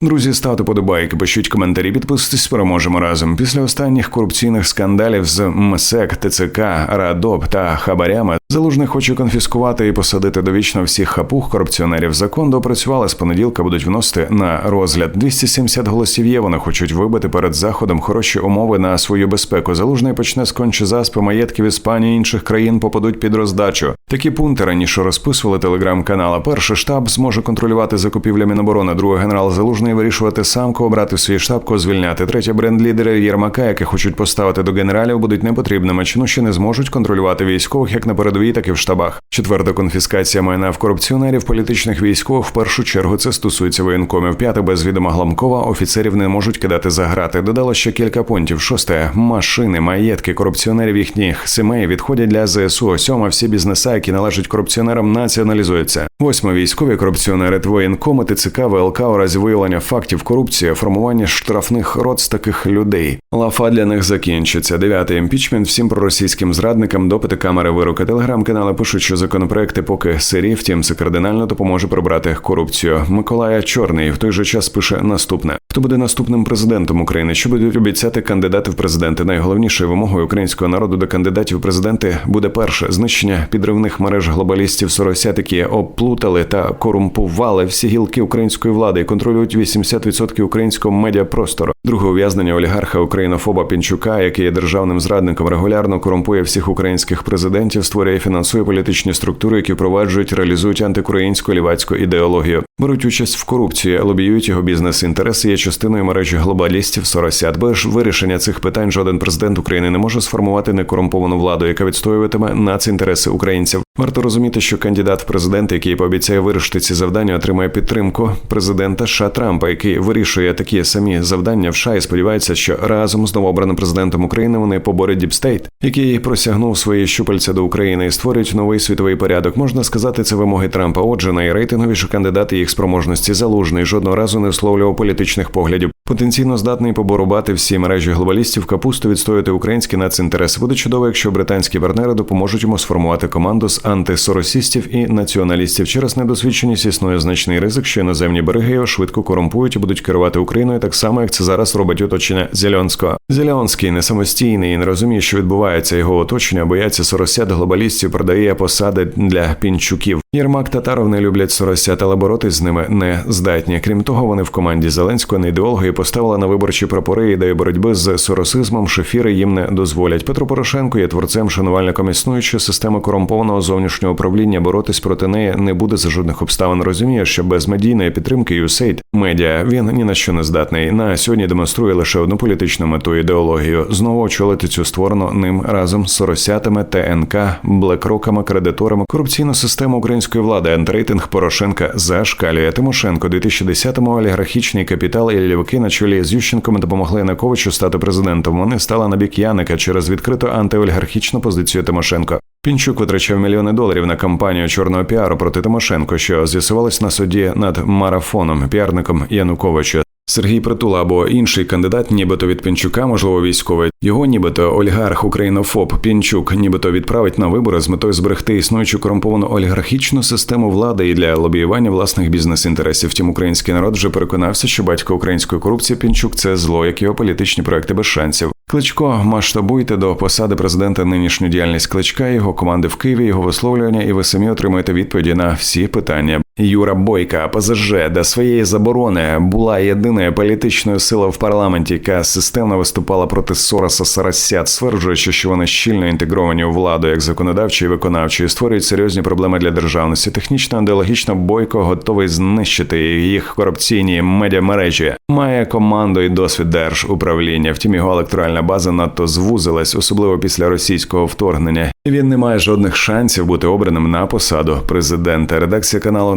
Друзі, ставте подобайки, пишіть коментарі, підписуйтесь, переможемо разом. Після останніх корупційних скандалів з МСЕК, ТЦК, Радоп та Хабарями залужний хоче конфіскувати і посадити довічно всіх хапух корупціонерів. Закон допрацювали з понеділка, будуть вносити на розгляд. 270 голосів є. Вони хочуть вибити перед заходом хороші умови на свою безпеку. Залужний почне з кончезаспи маєтків Іспанії інших країн попадуть під роздачу. Такі пункти раніше розписували телеграм-канала. Перший штаб зможе контролювати закупівля Міноборони. Другий генерал Залужний вирішувати сам, кого брати в свій штаб, кого звільняти. Третє бренд-лідери Єрмака, які хочуть поставити до генералів, будуть непотрібними. Чинуші не зможуть контролювати військових як на передовій, так і в штабах. Четверта конфіскація майна в корупціонерів, політичних військових. В першу чергу це стосується воєнкомів. П'яте без відома Гламкова офіцерів не можуть кидати за грати. Додало ще кілька пунктів. Шосте машини, маєтки корупціонерів їхніх сімей відходять для ЗСУ. Сьома всі бізнеса, які належать корупціонерам, націоналізуються. Восьме військові корупціонери, воєнкоми, ТЦК, ВЛК у разі виявлення фактів корупції, формування штрафних рот з таких людей. Лафа для них закінчиться. Дев'ятий імпічмент всім проросійським зрадникам допити камери вироки. Телеграм-канали пишуть, що законопроекти поки сирі, втім це кардинально допоможе прибрати корупцію. Миколая Чорний в той же час пише наступне: хто буде наступним президентом України? Що будуть обіцяти кандидати в президенти? Найголовнішою вимогою українського народу до кандидатів в президенти буде перше знищення підривних мереж глобалістів соросят, які оплутали та корумпували всі гілки української влади і контролюють 80% українського медіапростору. Друге ув'язнення олігарха українофоба Пінчука, який є державним зрадником, регулярно корумпує всіх українських президентів, створює і фінансує політичні структури, які впроваджують, реалізують антиукраїнську лівацьку ідеологію, беруть участь в корупції, лобіюють його бізнес-інтереси. Є частиною мережі глобалістів соросят. Без вирішення цих питань жоден президент України не може сформувати некорумповану владу, яка відстоюватиме націнтереси українців. Варто розуміти, що кандидат в президенти, який пообіцяє вирішити ці завдання, отримає підтримку президента США Трампа, який вирішує такі самі завдання в США і сподівається, що разом з новообраним президентом України вони поборють Діпстейт, який просягнув свої щупальця до України і створюють новий світовий порядок. Можна сказати, це вимоги Трампа. Отже, найрейтинговіші кандидати їх спроможності залужний жодного разу не висловлював політичних поглядів. Потенційно здатний поборубати всі мережі глобалістів капусту відстояти українські націнтереси. Буде чудово, якщо британські партнери допоможуть йому сформувати команду з антисоросістів і націоналістів. Через недосвідченість існує значний ризик, що іноземні береги його швидко корумпують і будуть керувати Україною так само, як це зараз робить оточення Зеленського. Зеленський не самостійний і не розуміє, що відбувається його оточення, бояться соросят глобалістів, продає посади для пінчуків. Єрмак Татаров не люблять соросят, але боротись з ними не здатні. Крім того, вони в команді Зеленського не ідеологи поставили на виборчі прапори ідеї боротьби з соросизмом. Шефіри їм не дозволять. Петро Порошенко є творцем шанувальником існуючої системи корумпованого зовнішнього управління. Боротись проти неї не буде за жодних обставин. Розуміє, що без медійної підтримки USAID медіа він ні на що не здатний. На сьогодні демонструє лише одну політичну мету ідеологію. Знову очолити цю створену ним разом з соросятами, ТНК, блекроками, кредиторами, корупційну систему української влади. Антирейтинг Порошенка зашкалює Тимошенко. 2010-му олігархічний капітал і лівки на чолі з Ющенком допомогли Януковичу стати президентом. Вони стали на бік Яника через відкрито антиолігархічну позицію Тимошенко. Пінчук витрачав мільйони доларів на кампанію чорного піару проти Тимошенко, що з'ясувалось на суді над марафоном, піарником Януковича. Сергій Притула або інший кандидат, нібито від Пінчука, можливо, військовий. Його нібито олігарх українофоб Пінчук, нібито відправить на вибори з метою зберегти існуючу корумповану олігархічну систему влади і для лобіювання власних бізнес-інтересів. Втім, український народ вже переконався, що батько української корупції Пінчук це зло, як його політичні проекти без шансів. Кличко масштабуйте до посади президента нинішню діяльність кличка, його команди в Києві, його висловлювання, і ви самі отримаєте відповіді на всі питання. Юра Бойка, ПЗЖ, до своєї заборони була єдиною політичною силою в парламенті, яка системно виступала проти Сороса Сарасят, стверджуючи, що вони щільно інтегровані у владу як законодавчі і виконавчі, і створюють серйозні проблеми для державності. Технічно ідеологічно бойко готовий знищити їх корупційні медіамережі. Має команду і досвід держуправління. Втім, його електоральна база надто звузилась, особливо після російського вторгнення. Він не має жодних шансів бути обраним на посаду президента. Редакція каналу